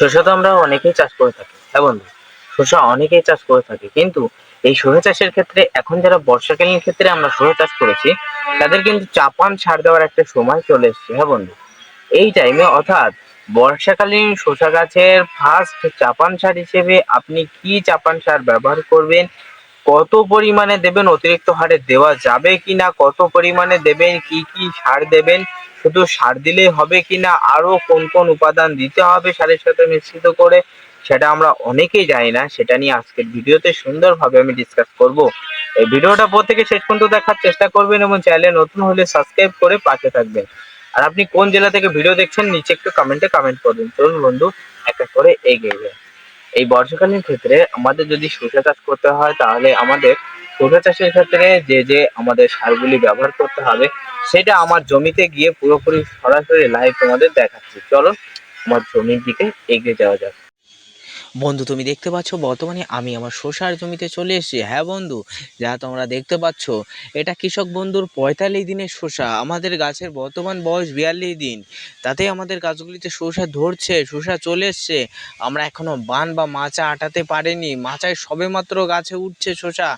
শসা তো আমরা অনেকেই চাষ করে থাকি হ্যাঁ বন্ধু? শসা অনেকেই চাষ করে থাকি, কিন্তু এই শসা চাষের ক্ষেত্রে এখন যারা বর্ষাকালীন ক্ষেত্রে আমরা শসা চাষ করেছি, তাদের কিন্তু চাপান সার দেওয়ার একটা সময় চলে এসেছে হ্যাঁ বন্ধু? এই টাইমে অর্থাৎ বর্ষাকালীন শসা গাছের ফার্স্ট চাপান সার হিসেবে আপনি কি চাপান সার ব্যবহার করবেন, কত পরিমাণে দেবেন, অতিরিক্ত হারে দেওয়া যাবে কি না কত পরিমাণে দেবেন, কি কি সার দেবেন শুধু সার দিলেই হবে কিনা, আরও কোন কোন উপাদান দিতে হবে সারের সাথে মিশ্রিত করে, সেটা আমরা অনেকেই জানি না। সেটা নিয়ে আজকের ভিডিওতে সুন্দরভাবে আমি ডিসকাস করব। এই ভিডিওটা প্রত্যেকে শেষ পর্যন্ত দেখার চেষ্টা করবেন এবং চ্যানেলে নতুন হলে সাবস্ক্রাইব করে পাশে থাকবেন। আর আপনি কোন জেলা থেকে ভিডিও দেখছেন, নিচে একটু কমেন্টে কমেন্ট করবেন। চলুন বন্ধু, এক এক করে এগিয়ে যাই। এই বর্ষাকালীন ক্ষেত্রে আমাদের যদি শসা চাষ করতে হয়, তাহলে আমাদের শসা চাষের ক্ষেত্রে যে যে আমাদের সারগুলি ব্যবহার করতে হবে, সেটা আমার জমিতে গিয়ে পুরোপুরি সরাসরি লাইভ তোমাদের দেখাচ্ছি। চলো, আমার জমির দিকে এগিয়ে যাওয়া যাক। বন্ধু, তুমি দেখতে পাচ্ছ, বর্তমানে আমি আমার শসার জমিতে চলে এসেছি। হ্যাঁ বন্ধু, যা তোমরা দেখতে পাচ্ছ, এটা কৃষক বন্ধুর পঁয়তাল্লিশ দিনের শসা, আমাদের গাছের বর্তমান বয়স বিয়াল্লিশ দিন। তাতে আমাদের গাছগুলিতে শসা ধরছে, শসা চলে এসছে। আমরা এখনও বান বা মাচা আটাতে পারিনি, মাচায় সবেমাত্র গাছে উঠছে শসা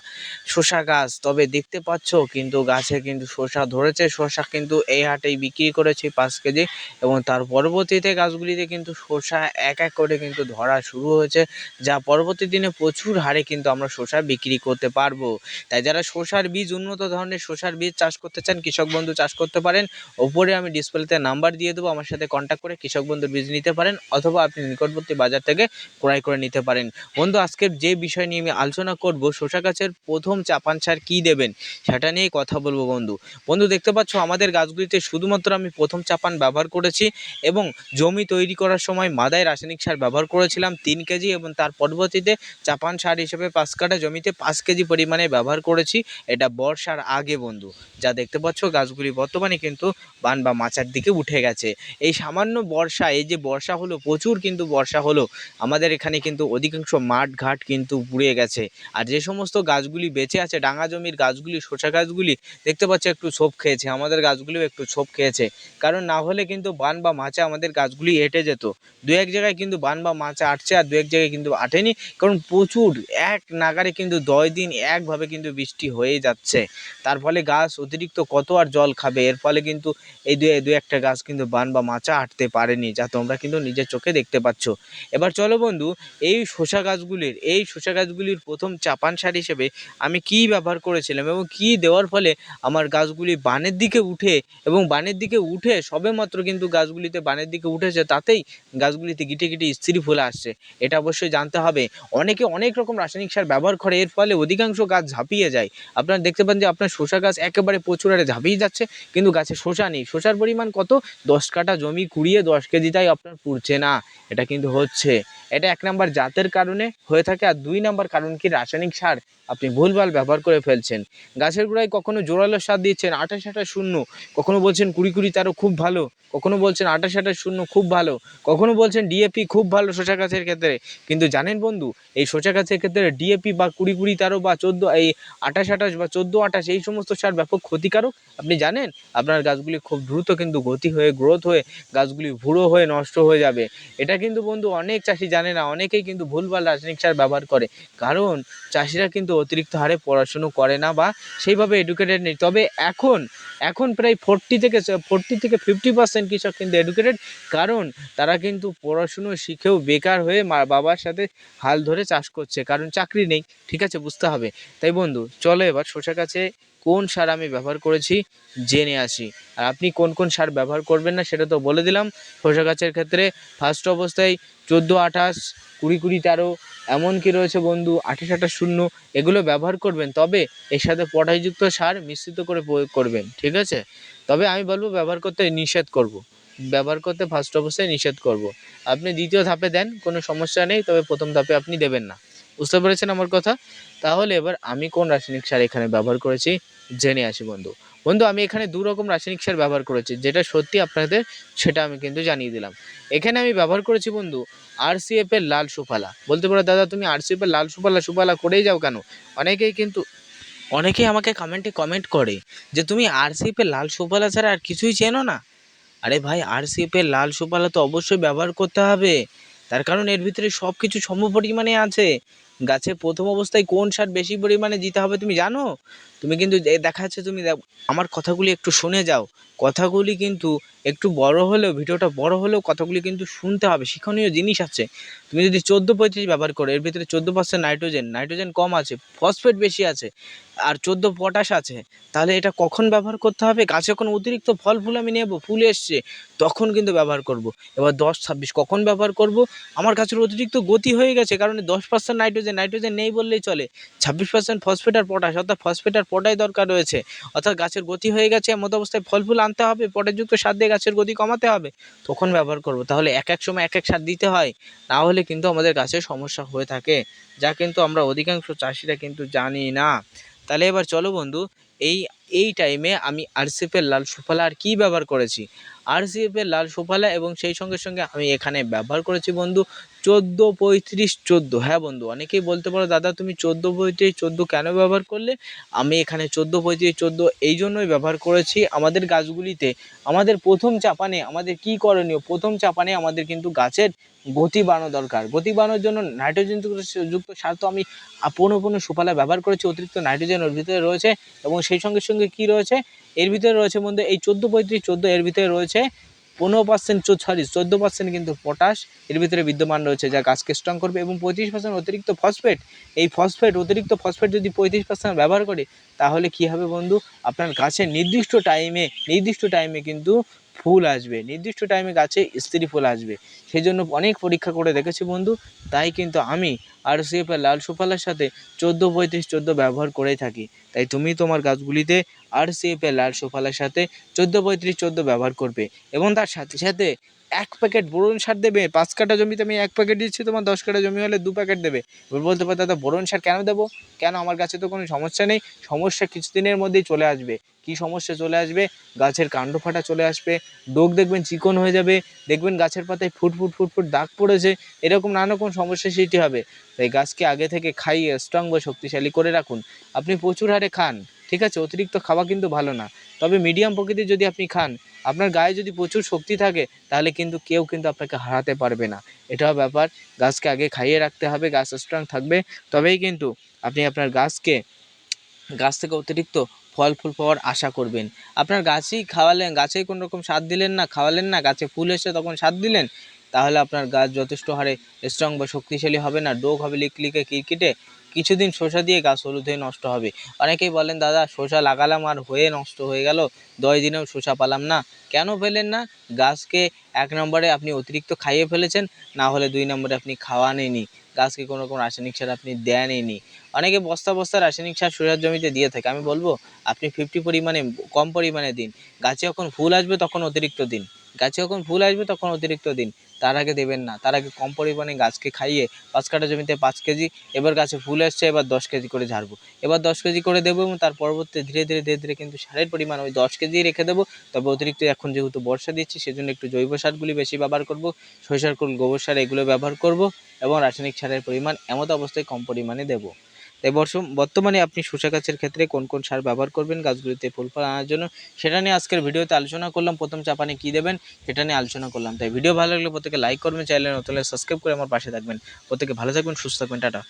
শসা গাছ। তবে দেখতে পাচ্ছ, কিন্তু গাছে কিন্তু শসা ধরেছে, শসা কিন্তু এই হাটেই বিক্রি করেছি পাঁচ কেজি। এবং তার পরবর্তীতে গাছগুলিতে কিন্তু শসা এক এক করে কিন্তু ধরা শুরু হয়েছে যা পরবর্তী দিনে প্রচুর হারে কিন্তু আমরা শসা বিক্রি করতে পারব। তাই যারা শসার বীজ, উন্নত ধরনের শসার বীজ চাষ করতে চান, কৃষক বন্ধু চাষ করতে পারেন ওপরে আমি ডিসপ্লেতে নাম্বার দিয়ে দেবো, আমার সাথে কন্ট্যাক্ট করে কৃষক বন্ধুর বীজ নিতে পারেন, অথবা আপনি নিকটবর্তী বাজার থেকে ক্রয় করে নিতে পারেন। বন্ধু, আজকের যে বিষয় নিয়ে আমি আলোচনা করব, শসা গাছের প্রথম চাপান সার কী দেবেন, সেটা নিয়েই কথা বলব বন্ধু। বন্ধু, দেখতে পাচ্ছ আমাদের গাছগুলিতে শুধুমাত্র আমি প্রথম চাপান ব্যবহার করেছি এবং জমি তৈরি করার সময় মাদায় রাসায়নিক সার ব্যবহার করেছিলাম, তিন কেজি এবং তার পরবর্তীতে চাপান সার হিসেবে পাঁচ কাঠা জমিতে পাঁচ কেজি পরিমাণে ব্যবহার করেছি। এটা বর্ষার আগে বন্ধু। যা দেখতে পাচ্ছ গাছগুলি বর্তমানে কিন্তু বান বা মাচার দিকে উঠে গেছে। এই সামান্য বর্ষা, এই যে বর্ষা হলো, প্রচুর কিন্তু বর্ষা হলো, আমাদের এখানে কিন্তু অধিকাংশ মাঠ ঘাট কিন্তু পুড়ে গেছে। আর যে সমস্ত গাছগুলি বেঁচে আছে, ডাঙা জমির গাছগুলি, শসা গাছগুলি, দেখতে পাচ্ছ একটু ছোপ খেয়েছে, আমাদের গাছগুলিও একটু ছোপ খেয়েছে। কারণ না হলে কিন্তু বান বা মাচা আমাদের গাছগুলি এঁটে যেত। দু এক জায়গায় কিন্তু বান বা মাচা আটছে আর দু এক জায়গায় কিন্তু আটেনি, কারণ প্রচুর, এক নাগারে কিন্তু দশ দিন একভাবে কিন্তু বৃষ্টি হয়ে যাচ্ছে। তার ফলে গাছ অতিরিক্ত কত আর জল খাবে? এর ফলে কিন্তু এই দু দু একটা গাছ কিন্তু বান বা মাচা আটতে পারেনি, যা তোমরা কিন্তু নিজের চোখে দেখতে পাচ্ছ। এবার চলো বন্ধু, এই শসা গাছগুলির, এই শসা গাছগুলির প্রথম চাপান সার হিসেবে আমি কি ব্যবহার করেছিলাম এবং কি দেওয়ার ফলে আমার গাছগুলি বানের দিকে উঠে এবং বানের দিকে উঠে সবেমাত্র কিন্তু গাছগুলিতে বানের দিকে উঠেছে, তাতেই গাছগুলিতে গিটে গিটে স্ত্রী ফুলে আসছে। এটা অবশ্যই জানতে হবে। অনেকে অনেক রকম রাসায়নিক সার ব্যবহার করে, এর ফলে অধিকাংশ গাছ ঝাঁপিয়ে যায়। আপনারা দেখতে পান যে আপনার শসা গাছ একেবারে প্রচুর হারে ঝাঁপিয়ে যাচ্ছে, কিন্তু গাছে শসা নেই। শসার পরিমাণ কত? দশ কাটা জমি কুড়িয়ে দশ কেজি তাই আপনার পুড়ছে না। এটা কিন্তু হচ্ছে। এটা এক নাম্বার জাতের কারণে হয়ে থাকে আর দুই নাম্বার কারণ কি, রাসায়নিক সার আপনি ভুলভাল ব্যবহার করে ফেলছেন। গাছের গোড়ায় কখনো জোরালো সার দিচ্ছেন, আঠাশ আঠাশ শূন্য। কখনো বলছেন কুড়ি কুড়ি তারও খুব ভালো। কখনো বলছেন আঠাশ আঠাশ শূন্য খুব ভালো। কখনো বলছেন ডিএপি খুব ভালো শসা গাছের ক্ষেত্রে। কিন্তু জানেন বন্ধু, এই শসা গাছের ক্ষেত্রে ডিএপি বা কুড়ি কুড়ি তেরো বা চোদ্দ, এই আঠাশ আঠাশ বা চোদ্দ আঠাশ এই সমস্ত সার ব্যাপক ক্ষতিকারক। আপনি জানেন, আপনার গাছগুলি খুব দ্রুত কিন্তু গতি হয়ে গ্রোথ হয়ে গাছগুলি ভুড়ো হয়ে, নষ্ট হয়ে যাবে। এটা কিন্তু বন্ধু অনেক চাষি জানে না, অনেকেই কিন্তু ভুলভাল রাসায়নিক সার ব্যবহার করে। কারণ চাষিরা কিন্তু অতিরিক্ত হারে পড়াশুনো করে না বা সেইভাবে এডুকেটেড নেই। তবে এখন এখন প্রায় ফোরটি থেকে ফোরটি থেকে ফিফটি পার্সেন্ট কৃষক কিন্তু এডুকেটেড কারণ তারা কিন্তু পড়াশুনো শিখেও বেকার হয়ে মা, বাবার সাথে হাল ধরে চাষ করছে। কারণ চাকরি নেই, ঠিক আছে, বুঝতে হবে। তাই বন্ধু, চলো এবার শসা গাছে কোন সার আমি ব্যবহার করেছি জেনে আসি। আর আপনি কোন কোন সার ব্যবহার করবেন না সেটা তো বলে দিলাম। শসা গাছের ক্ষেত্রে ফার্স্ট অবস্থায় চোদ্দ, আঠাশ, কুড়ি কুড়ি, তেরো, এমনকি রয়েছে বন্ধু আঠাশ আঠাশ, শূন্য, এগুলো ব্যবহার করবেন। তবে এর সাথে পটাইযুক্ত সার মিশ্রিত করে প্রয়োগ করবেন, ঠিক আছে? তবে আমি বলব ব্যবহার করতে নিষেধ করব। ব্যবহার করতে ফার্স্ট অবস্থায় নিষেধ করব। আপনি দ্বিতীয় ধাপে দেন, কোনো সমস্যা নেই, তবে প্রথম ধাপে আপনি দেবেন না। বুঝতে পেরেছেন আমার কথা? তাহলে এবার আমি কোন রাসায়নিক সার এখানে ব্যবহার করেছি? জেনে আসি বন্ধু। বন্ধু, আমি এখানে দু রকম রাসায়নিক সার ব্যবহার করেছি, যেটা সত্যি আপনাদের, সেটা আমি কিন্তু জানিয়ে দিলাম। এখানে আমি ব্যবহার করেছি বন্ধু আরসিএফ এর লাল সুফালা। বলতে পারো, দাদা, তুমি আরসিএফ এর লাল সুফালা সুফালা করেই যাও কেন? অনেকেই কিন্তু, অনেকেই আমাকে কমেন্টে কমেন্ট করে যে, তুমি আরসিএফ এর লাল সুফালা ছাড়া আর কিছুই চেনো না? আরে ভাই আরসিএফ এর লাল সুফালা তো অবশ্যই ব্যবহার করতে হবে। তার কারণ এর ভিতরে সব কিছু সম পরিমাণে আছে। গাছের প্রথম অবস্থায় কোন সার বেশি পরিমাণে দিতে হবে তুমি জানো? তুমি কিন্তু দেখা যাচ্ছে তুমি আমার কথাগুলি একটু শুনে যাও। কথাগুলি কিন্তু একটু বড় হলেও, ভিডিওটা বড় হলেও কথাগুলি কিন্তু শুনতে হবে। শিক্ষণীয় জিনিস আছে। তুমি যদি চোদ্দ পঁয়ত্রিশ ব্যবহার করো, এর ভিতরে চোদ্দ পার্সেন্ট নাইট্রোজেন নাইট্রোজেন কম আছে ফসফেট বেশি আছে, আর চোদ্দ পটাশ আছে, তাহলে এটা কখন ব্যবহার করতে হবে? গাছে যখন অতিরিক্ত ফল, ফুল আমি নেব, ফুল এসছে, তখন কিন্তু ব্যবহার করব। এবার দশ ছাব্বিশ কখন ব্যবহার করব? আমার গাছের অতিরিক্ত গতি হয়ে গেছে, কারণ দশ পার্সেন্ট নাইট্রোজেন নাইট্রোজেন নেই বললেই চলে। ছাব্বিশ পার্সেন্ট ফসফেট আর পটাশ অর্থাৎ ফসফেট আর পটাই দরকার রয়েছে। অর্থাৎ গাছের গতি হয়ে গেছে এমন অবস্থায় ফল, ফুল আনতে হবে পটাশযুক্ত সার দিয়ে গাছের গতি কমাতে হবে, তখন ব্যবহার করব। তাহলে এক এক সময় এক এক সার দিতে হয়, না হলে কিন্তু আমাদের গাছের সমস্যা হয়ে থাকে, যা কিন্তু আমরা অধিকাংশ চাষিরা কিন্তু জানি না। তাহলে এবার চলো বন্ধু, এই এই টাইমে আমি আরসিফের লাল সুফলা আর কী ব্যবহার করেছি? আরসিএফের লাল সুফালা এবং সেই সঙ্গে সঙ্গে আমি এখানে ব্যবহার করেছি বন্ধু চোদ্দ পঁয়ত্রিশ চোদ্দ। হ্যাঁ বন্ধু, অনেকেই বলতে পারো, দাদা, তুমি চোদ্দ পঁয়ত্রিশ চোদ্দ কেন ব্যবহার করলে? আমি এখানে চোদ্দ পঁয়ত্রিশ চোদ্দ এই জন্যই ব্যবহার করেছি। আমাদের গাছগুলিতে, আমাদের প্রথম চাপানে আমাদের কি করণীয়? প্রথম চাপানে আমাদের কিন্তু গাছের গতি বাড়ানো দরকার। গতি বাড়ানোর জন্য নাইট্রোজেন যুক্ত- সার তো আমি আপনো সুফলা ব্যবহার করেছি। অতিরিক্ত নাইট্রোজেন ওর ভিতরে রয়েছে এবং সেই সঙ্গে সঙ্গে কি রয়েছে? এর ভিতরে রয়েছে বন্ধু, এই চোদ্দ পঁয়ত্রিশ, চোদ্দ এর ভিতরে রয়েছে পনেরো পার্সেন্ট সরি চোদ্দ পার্সেন্ট কিন্তু পটাশ, এর ভিতরে বিদ্যমান রয়েছে যা গাছকে স্ট্রং করবে এবং পঁয়ত্রিশ পার্সেন্ট অতিরিক্ত ফসফেট এই ফসফেট অতিরিক্ত ফসফেট যদি পঁয়ত্রিশ পার্সেন্ট ব্যবহার করে, তাহলে কি হবে বন্ধু? আপনার গাছের নির্দিষ্ট টাইমে নির্দিষ্ট টাইমে কিন্তু ফুল আসবে, নির্দিষ্ট টাইমে গাছে স্ত্রী ফুল আসবে। সেই জন্য অনেক পরীক্ষা করে দেখেছি বন্ধু, তাই কিন্তু আমি আর সিএফের লাল সুফলার সাথে চোদ্দ পঁয়ত্রিশ, চোদ্দ ব্যবহার করেই থাকি। তাই তুমি তোমার গাছগুলিতে আর সিএফের আর সুফলার সাথে চোদ্দ পঁয়ত্রিশ চোদ্দ ব্যবহার করবে। এবং তার সাথে সাথে এক প্যাকেট বোরন সার দেবে, পাঁচ কাঠা জমিতে আমি এক প্যাকেট দিচ্ছি, তোমার দশ কাঠা জমি হলে দু প্যাকেট দেবে। এবার বলতে পারো দাদা বোরন সার কেন দেবো? কেন? আমার গাছে তো কোনো সমস্যা নেই। সমস্যা কিছুদিনের মধ্যেই চলে আসবে। কি সমস্যা চলে আসবে? গাছের কাণ্ড ফাটা চলে আসবে। ডোক দেখবেন চিকন হয়ে যাবে। দেখবেন গাছের পাতায় ফুট ফুট ফুট ফুট দাগ পড়েছে। এরকম নানা রকম সমস্যা সৃষ্টি হবে। তাই গাছকে আগে থেকে খাইয়ে স্ট্রং বা শক্তিশালী করে রাখুন। আপনি প্রচুর হারে খান। ঠিক আছে, অতিরিক্ত খাওয়া কিন্তু ভালো না। তবে মিডিয়াম প্রকৃতির যদি আপনি খান, আপনার গায়ে যদি প্রচুর শক্তি থাকে, তাহলে কিন্তু কেউ কিন্তু আপনাকে হারাতে পারবে না। এটাও ব্যাপার, গাছকে আগে খাইয়ে রাখতে হবে, গাছ স্ট্রং থাকবে। তবেই কিন্তু আপনি আপনার গাছকে, গাছ থেকে অতিরিক্ত ফল ফুল পাওয়ার আশা করবেন। আপনার গাছই খাওয়ালেন গাছেই কোনো রকম স্বাদ দিলেন না, খাওয়ালেন না, গাছে ফুল এসে তখন স্বাদ দিলেন, তাহলে আপনার গাছ যথেষ্ট হারে স্ট্রং বা শক্তিশালী হবে না। ডোক হবে লিকলিকে, কিরকিটে কিছুদিন শসা দিয়ে গাছ হলুদ হয়ে নষ্ট হবে। অনেকেই বলেন, দাদা, শসা লাগালাম আর হয়ে নষ্ট হয়ে গেল। দশ দিনেও শসা পালাম না। কেন পেলেন না? গাছকে এক নম্বরে আপনি অতিরিক্ত খাইয়ে ফেলেছেন, না হলে দুই নম্বরে আপনি খাওয়ানেনি গাছকে কোনো রকম রাসায়নিক সার আপনি দেননি অনেকে বস্তা বস্তা রাসায়নিক সার শসার জমিতে দিয়ে থাকে। আমি বলব, আপনি ফিফটি পরিমাণে, কম পরিমাণে দিন। গাছে যখন ফুল আসবে, তখন অতিরিক্ত দিন। গাছে যখন ফুল আসবে তখন অতিরিক্ত দিন। তার আগে দেবেন না। তার আগে কম পরিমাণে গাছকে খাইয়ে পাঁচ কাঠা জমিতে পাঁচ কেজি এবার গাছে ফুল আসছে, এবার দশ কেজি করে ঝাড়বো। এবার দশ কেজি করে দেবো এবং তার পরবর্তী ধীরে ধীরে ধীরে ধীরে কিন্তু সারের পরিমাণ ওই দশ কেজি রেখে দেবো। তবে অতিরিক্ত এখন যেহেতু বর্ষা দিচ্ছি, সেজন্য একটু জৈব সারগুলি বেশি ব্যবহার করব। সরিষার গোবর সার এগুলো ব্যবহার করব এবং রাসায়নিক সারের পরিমাণ এমত অবস্থায় কম পরিমাণে দেবো। তাই বর্তমানে আপনি শসা গাছের ক্ষেত্রে কোন কোন সার ব্যবহার করবেন, গাছগুলিতে ফুল ফল আনার জন্য, সেটা নিয়ে আজকের ভিডিওতে আলোচনা করলাম। প্রথম চাপানে কী দেবেন, সেটা নিয়ে আলোচনা করলাম। তাই ভিডিও ভালো লাগলে প্রত্যেকে লাইক করবেন চ্যানেল নতুন সাবস্ক্রাইব করে আমার পাশে থাকবেন। প্রত্যেকে ভালো থাকবেন, সুস্থ থাকবেন, টাটা।